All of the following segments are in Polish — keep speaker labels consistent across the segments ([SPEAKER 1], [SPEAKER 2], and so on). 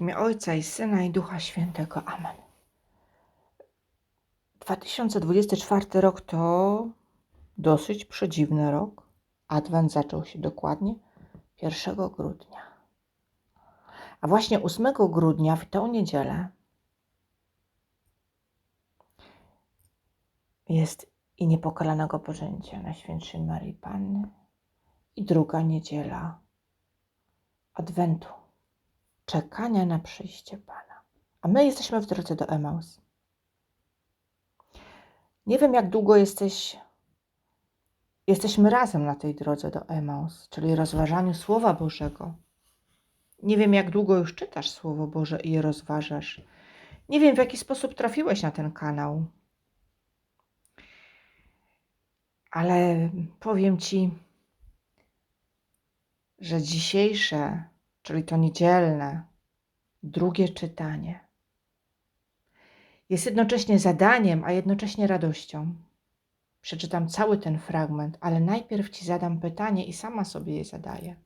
[SPEAKER 1] W imię Ojca i Syna i Ducha Świętego. Amen. 2024 rok to dosyć przedziwny rok. Adwent zaczął się dokładnie 1 grudnia. A właśnie 8 grudnia, w tą niedzielę, jest i niepokalanego poczęcia Najświętszej Marii Panny i druga niedziela Adwentu, czekania na przyjście Pana. A my jesteśmy w drodze do Emaus. Nie wiem, jak długo jesteś, jesteśmy razem na tej drodze do Emaus, czyli rozważaniu Słowa Bożego. Nie wiem, jak długo już czytasz Słowo Boże i je rozważasz. Nie wiem, w jaki sposób trafiłeś na ten kanał. Ale powiem Ci, że dzisiejsze, czyli to niedzielne, drugie czytanie, jest jednocześnie zadaniem, a jednocześnie radością. Przeczytam cały ten fragment, ale najpierw Ci zadam pytanie i sama sobie je zadaję.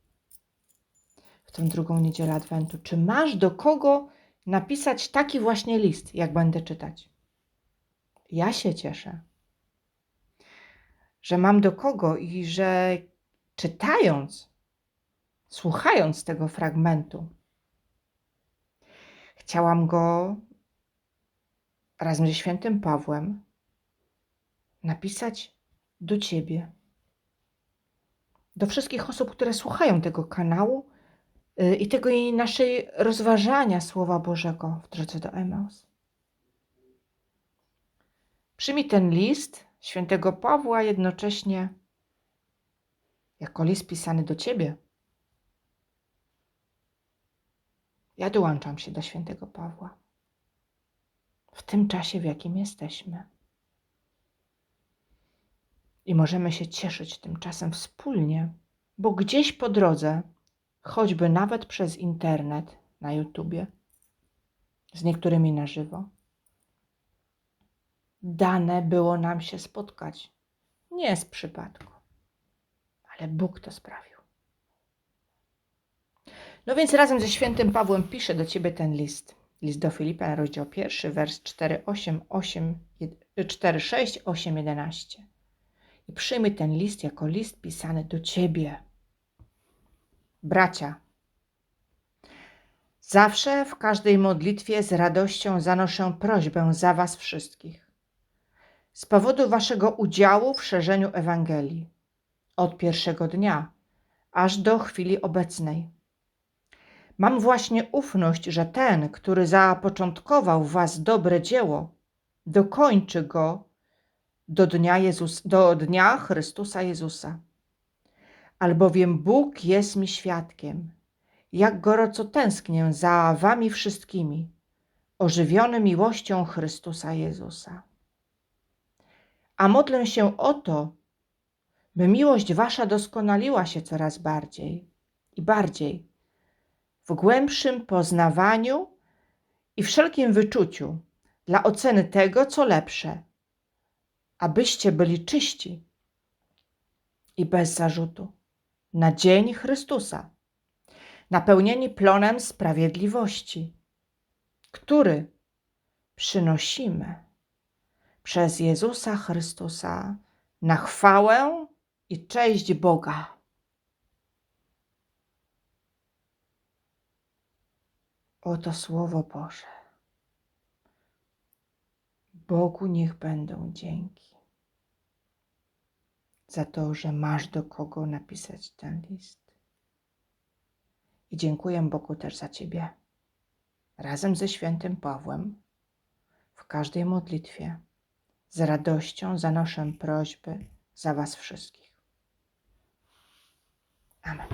[SPEAKER 1] W tą drugą niedzielę Adwentu. Czy masz do kogo napisać taki właśnie list, jak będę czytać? Ja się cieszę, że mam do kogo i że czytając, słuchając tego fragmentu, chciałam go razem ze świętym Pawłem napisać do Ciebie, do wszystkich osób, które słuchają tego kanału y, i tego i naszej rozważania Słowa Bożego w drodze do Emaus. Przyjmij ten list świętego Pawła jednocześnie jako list pisany do Ciebie. Ja dołączam się do świętego Pawła w tym czasie, w jakim jesteśmy. I możemy się cieszyć tym czasem wspólnie, bo gdzieś po drodze, choćby nawet przez internet na YouTubie, z niektórymi na żywo, dane było nam się spotkać. Nie z przypadku, ale Bóg to sprawił. No więc razem ze świętym Pawłem piszę do ciebie ten list. List do Filipa, rozdział 1, wers 4, 8, 8, 4, 6, 8, 11. I przyjmij ten list jako list pisany do ciebie. Bracia, zawsze w każdej modlitwie z radością zanoszę prośbę za was wszystkich. Z powodu waszego udziału w szerzeniu Ewangelii. Od pierwszego dnia, aż do chwili obecnej. Mam właśnie ufność, że ten, który zapoczątkował w was dobre dzieło, dokończy go do dnia, Jezus, do dnia Chrystusa Jezusa. Albowiem Bóg jest mi świadkiem, jak gorąco tęsknię za wami wszystkimi, ożywiony miłością Chrystusa Jezusa. A modlę się o to, by miłość wasza doskonaliła się coraz bardziej i bardziej w głębszym poznawaniu i wszelkim wyczuciu dla oceny tego, co lepsze, abyście byli czyści i bez zarzutu na dzień Chrystusa, napełnieni plonem sprawiedliwości, który przynosimy przez Jezusa Chrystusa na chwałę i cześć Boga. Oto Słowo Boże. Bogu niech będą dzięki za to, że masz do kogo napisać ten list. I dziękuję Bogu też za Ciebie. Razem ze świętym Pawłem w każdej modlitwie z radością zanoszę prośby za Was wszystkich. Amen.